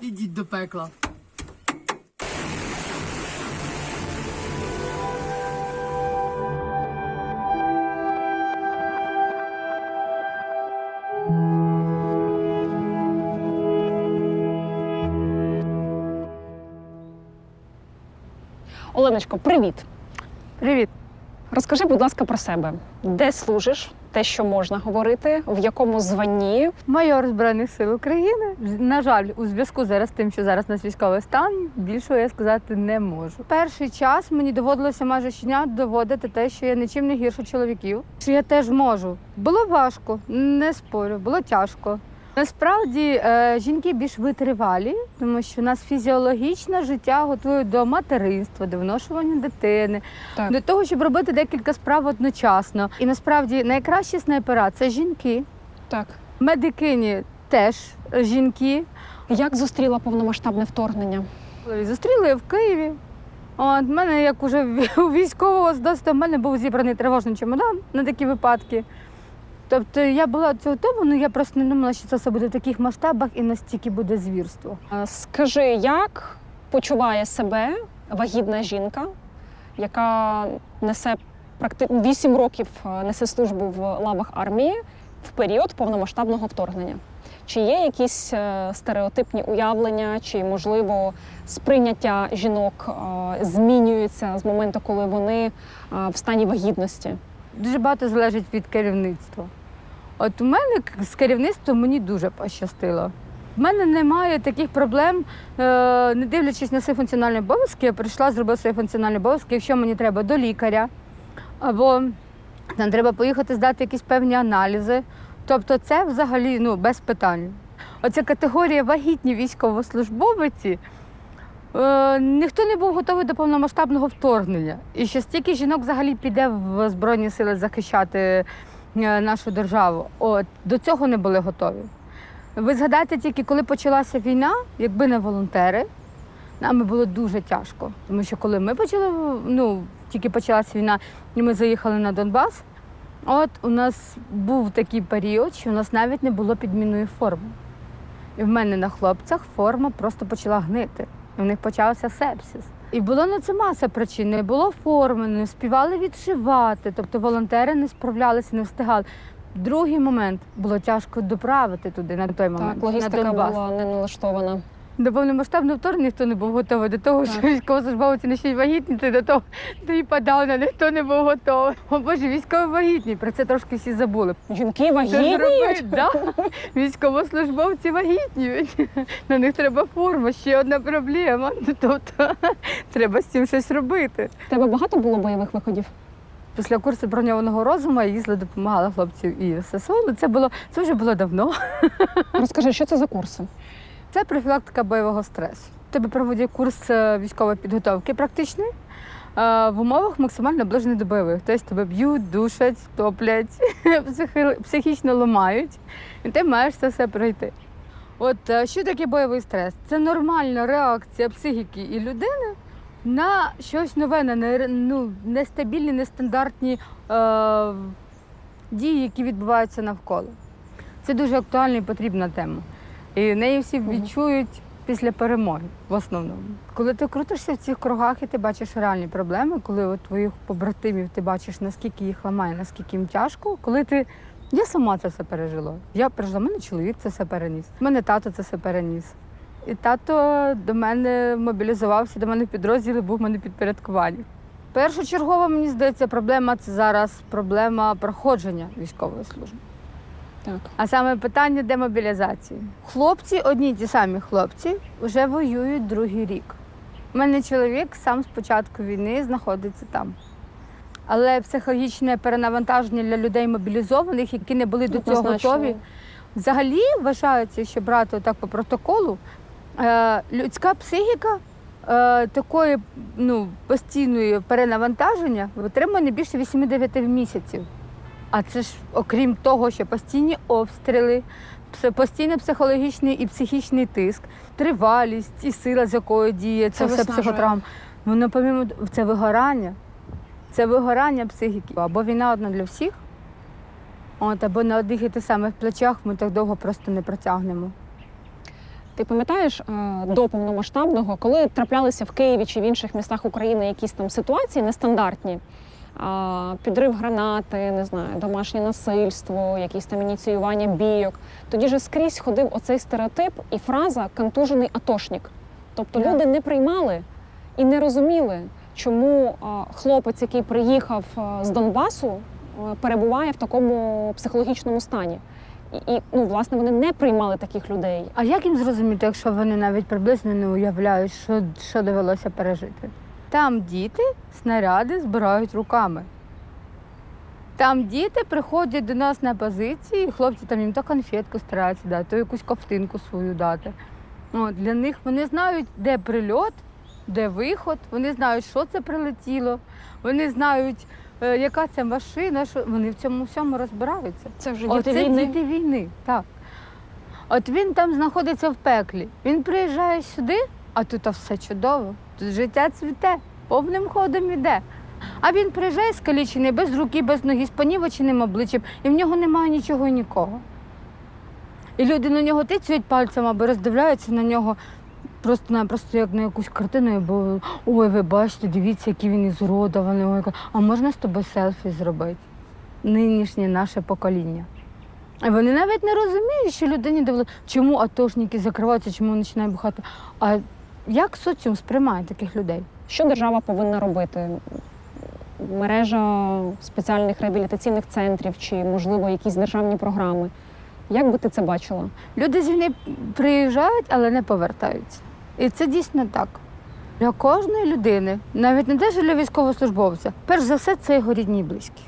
Ідіть до пекла. Оленочко, привіт. Привіт. Розкажи, будь ласка, про себе. Де служиш? Те, що можна говорити, в якому званні? Майор Збройних сил України. На жаль, у зв'язку зараз з тим, що зараз у нас військовий стан, більшого я сказати не можу. Перший час мені доводилося майже щодня доводити те, що я нічим не гірше чоловіків, що я теж можу. Було важко, не спорю, було тяжко. Насправді е, жінки більш витривалі, тому що нас фізіологічно життя готує до материнства, до виношування дитини, Так. до того, щоб робити декілька справ одночасно. І насправді найкращі снайпера це жінки. Так. Медикині теж жінки. Як зустріла повномасштабне вторгнення? Зустріли в Києві. От в мене, як уже у військового з в мене був зібраний тривожний чемодан на такі випадки. Тобто я була цього тому, ну я просто не думала, що це все буде в таких масштабах і настільки буде звірство. Скажи, як почуває себе вагітна жінка, яка несе практи... 8 років е, несе службу в лавах армії в період повномасштабного вторгнення? Чи є якісь е, стереотипні уявлення, чи можливо сприйняття жінок е, змінюється з моменту, коли вони в стані вагітності? Дуже багато залежить від керівництва. От у мене з керівництвом мені дуже пощастило. В мене немає таких проблем, е, не дивлячись на свої функціональні обов'язки, я прийшла, зробила свої функціональні обов'язки. Якщо мені треба до лікаря, або там треба поїхати здати якісь певні аналізи. Тобто це взагалі ну, без питань. Оця категорія вагітні військовослужбовиці. Е, ніхто не був готовий до повномасштабного вторгнення. І що стільки жінок взагалі піде в Збройні сили захищати нашу державу. От до цього не були готові. Ви згадайте тільки, коли почалася війна, якби не волонтери, нам було дуже тяжко. Тому що коли ми почали, ну тільки почалася війна, і ми заїхали на Донбас. От у нас був такий період, що у нас навіть не було підмінної форми. І в мене на хлопцях форма просто почала гнити. В них почався сепсис. І було на це маса причин. Не було форми, не співали відшивати. Тобто волонтери не справлялися, не встигали. Другий момент було тяжко доправити туди на той момент. Так, логістика на була не налаштована. До повномасштабного вторгнення ніхто не був готовий до того, що військовослужбовці почнуть вагітніти, до того до і подавно ніхто не був готовий. О Боже, військові вагітні. Про це трошки всі забули. Жінки вагітні. Да? Військовослужбовці вагітніють. На них треба форма, ще одна проблема. Тобто треба з цим щось робити. Тебе багато було бойових виходів? Після курсу броньованого розуму я їздила, допомагала хлопців і ССО. Ну, це було це вже було давно. Розкажи, що це за курси? Це профілактика бойового стресу. Тебе проводять курс е, військової підготовки практичний. е, В умовах максимально наближених до бойових. Тобто тебе б'ють, душать, топлять, психічно ламають, і ти маєш це все пройти. От е, що таке бойовий стрес? Це нормальна реакція психіки і людини на щось нове, на ну, нестабільні, нестандартні е, дії, які відбуваються навколо. Це дуже актуальна і потрібна тема. І неї всі відчують після перемоги в основному. Коли ти крутишся в цих кругах і ти бачиш реальні проблеми, коли от твоїх побратимів ти бачиш, наскільки їх ламає, наскільки їм тяжко, коли ти. Я сама це все пережила. Я пережила, У мене чоловік це все переніс. У мене тато це все переніс. І тато до мене мобілізувався, до мене в підрозділі був в мене підпорядкування. Першочергова, мені здається, проблема це зараз проблема проходження військової служби. Так. А саме питання демобілізації. Хлопці, одні й ті самі хлопці, вже воюють другий рік. У мене чоловік сам з початку війни знаходиться там. Але психологічне перенавантаження для людей мобілізованих, які не були до цього готові, взагалі вважається, що брати так по протоколу, е, людська психіка е, такої ну, постійної перенавантаження витримує не більше 8-9 місяців. А це ж окрім того, що постійні обстріли, постійний психологічний і психічний тиск, тривалість і сила, з якою діє це, Це все виснажує. психотравма. Воно помимо це вигорання. Це вигорання психіки. Або війна одна для всіх, от, або на одних і тих самих плечах ми так довго просто не протягнемо. Ти пам'ятаєш е, до повномасштабного, коли траплялися в Києві чи в інших містах України якісь там ситуації нестандартні? Підрив гранати, не знаю, домашнє насильство, якісь там ініціювання бійок. Тоді же скрізь ходив оцей стереотип і фраза контужений атошник. Тобто люди не приймали і не розуміли, чому хлопець, який приїхав з Донбасу, перебуває в такому психологічному стані. І, і ну, власне, вони не приймали таких людей. А як їм зрозуміти, якщо вони навіть приблизно не уявляють, що, що довелося пережити? Там діти снаряди збирають руками. Там діти приходять до нас на позиції, і хлопці там їм то конфетку стараються дати, то якусь ковтинку свою дати. От, для них вони знають, де прильот, де виход, вони знають, що це прилетіло, вони знають, е, яка це машина, що вони в цьому всьому розбираються. Це вже діти Оце війни. діти війни, так. От він там знаходиться в пеклі. Він приїжджає сюди, а тут все чудово. Тут життя цвіте, повним ходом іде. А він приїжджає скалічений, без руки, без ноги, з понівоченим обличчям, і в нього немає нічого і нікого. І люди на нього тицюють пальцем або роздивляються на нього просто, на- просто як на якусь картину, бо ой, ви бачите, дивіться, який він ізуродований. Ой, а можна з тобою селфі зробити? Нинішнє наше покоління. І Вони навіть не розуміють, що людині довели, чому атошники закриваються, чому починають бухати. А як соціум сприймає таких людей? Що держава повинна робити? Мережа спеціальних реабілітаційних центрів чи, можливо, якісь державні програми. Як би ти це бачила? Люди з війни приїжджають, але не повертаються. І це дійсно так. Для кожної людини, навіть не те, що для військовослужбовця, перш за все, це його рідні і близькі.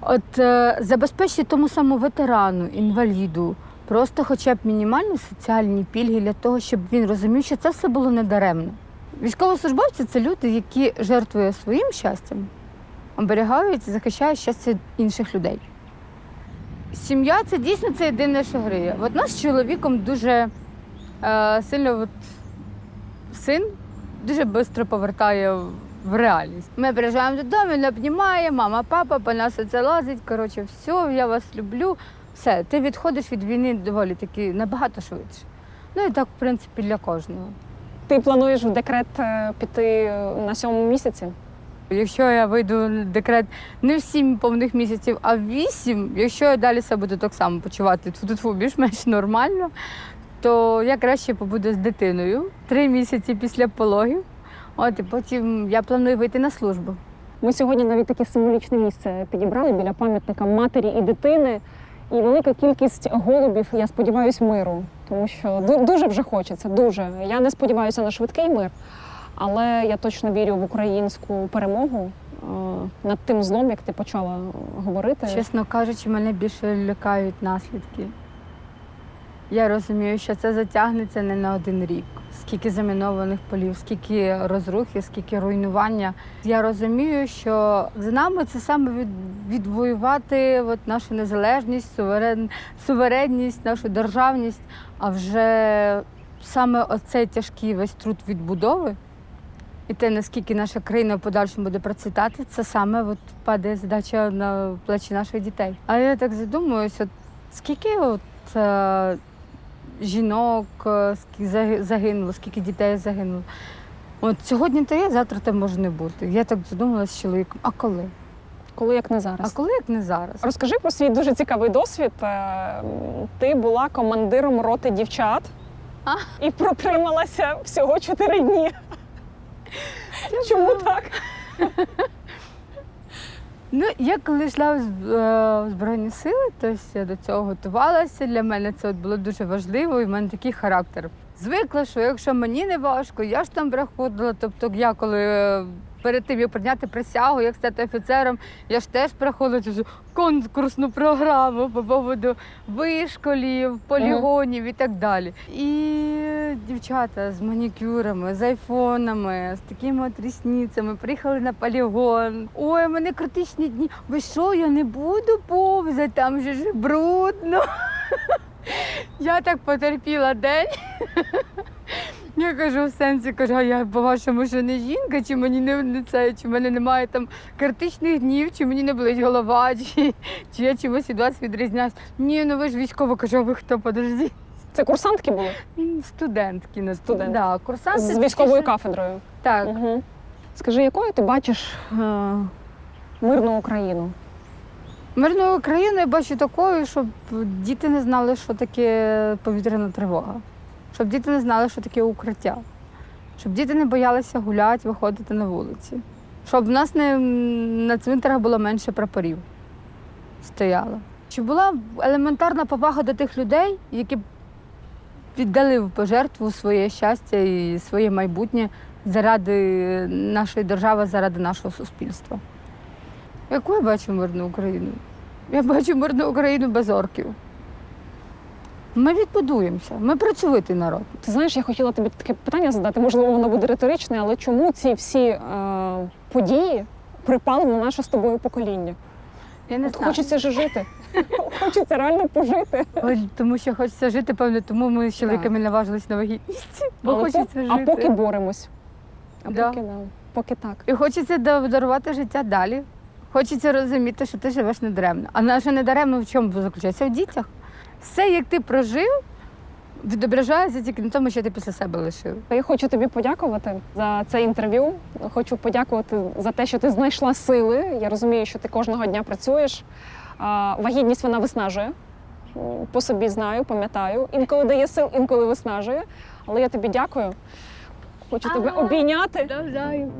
От е, забезпечити тому самому ветерану, інваліду, просто хоча б мінімальні соціальні пільги для того, щоб він розумів, що це все було недаремно. Військовослужбовці це люди, які жертвують своїм щастям, оберігають і захищають щастя інших людей. Сім'я це дійсно це єдине, що гріє. От нас з чоловіком дуже е, сильно от, син дуже швидко повертає в реальність. Ми приїжджаємо додому, він обнімає, мама, папа, по нас це лазить. Коротше, все, я вас люблю. Все, ти відходиш від війни доволі таки набагато швидше. Ну і так, в принципі, для кожного. Ти плануєш в декрет е, піти на сьомому місяці? Якщо я вийду в декрет не в сім повних місяців, а в вісім, якщо я далі себе буду так само почувати тут більш-менш нормально, то я краще побуду з дитиною три місяці після пологів. От і потім я планую вийти на службу. Ми сьогодні навіть таке символічне місце підібрали біля пам'ятника матері і дитини. І велика кількість голубів, я сподіваюся, миру. Тому що ду- дуже вже хочеться, дуже. Я не сподіваюся на швидкий мир, але я точно вірю в українську перемогу е, над тим злом, як ти почала говорити. Чесно кажучи, мене більше лякають наслідки. Я розумію, що це затягнеться не на один рік. Скільки замінованих полів, скільки розрухи, скільки руйнування. Я розумію, що за нами це саме від, відвоювати от нашу незалежність, суверен, суверенність, нашу державність. А вже саме оцей тяжкий весь труд відбудови і те, наскільки наша країна в подальшому буде процвітати, це саме от падає задача на плечі наших дітей. А я так задумуюся, скільки от, е, жінок е, загинуло, скільки дітей загинуло. От сьогодні то є, завтра то може не бути. Я так задумалася з чоловіком, а коли? Коли як не зараз? А коли як не зараз? Розкажи про свій дуже цікавий досвід. Е, Ти була командиром роти дівчат А? і протрималася всього чотири дні. Чому так? Ну, я коли йшла в е, Збройні сили, то я до цього готувалася. Для мене це от було дуже важливо, і в мене такий характер. Звикла, що якщо мені не важко, я ж там приходила. Тобто, я коли е, перед тим, як прийняти присягу, як стати офіцером, я ж теж проходила цю конкурсну програму по поводу вишколів, полігонів і так далі. І дівчата з манікюрами, з айфонами, з такими от рісницями приїхали на полігон. Ой, у мене критичні дні. Ви що, я не буду повзати, там же ж брудно. Я так потерпіла день. Я кажу в сенсі, кажу, а я по-вашому що не жінка, чи мені не, не це, чи в мене немає там критичних днів, чи мені не болить голова, чи, чи я чимось від вас відрізняюсь. Ні, ну ви ж військова, кажу, а ви хто, подождіть. Це курсантки були Студентки на Студент. Да, курсанти. з військовою кафедрою. Так. Угу. Скажи, якою ти бачиш е, мирну Україну? Мирну Україну я бачу такою, щоб діти не знали, що таке повітряна тривога, щоб діти не знали, що таке укриття, щоб діти не боялися гуляти, виходити на вулиці, щоб в нас не, на цвинтарах було менше прапорів стояло. Щоб була елементарна повага до тих людей, які віддали в пожертву своє щастя і своє майбутнє заради нашої держави, заради нашого суспільства. Яку я бачу мирну Україну? Я бачу мирну Україну без орків. Ми відбудуємося, ми працьовитий народ. Ти знаєш, я хотіла тобі таке питання задати, можливо, воно буде риторичне, але чому ці всі е, події припали на наше з тобою покоління? Я не От знаю. хочеться ж жити. Хочеться реально пожити. Ой, Тому що хочеться жити, певно, тому ми з чоловіками наважились на вагітність. Бо Але хочеться по- жити. А поки боремось. А Да. поки, да. поки так. І хочеться да- дарувати життя далі. Хочеться розуміти, що ти живеш недаремно. А наше недаремно в чому заключається? В дітях. Все, як ти прожив, відображається тільки на тому, що ти після себе лишив. Я хочу тобі подякувати за це інтерв'ю. Хочу подякувати за те, що ти знайшла сили. Я розумію, що ти кожного дня працюєш. Вагітність вона виснажує. По собі знаю, пам'ятаю. Інколи дає сил, інколи виснажує. Але я тобі дякую. Хочу тебе обійняти. Навзаю.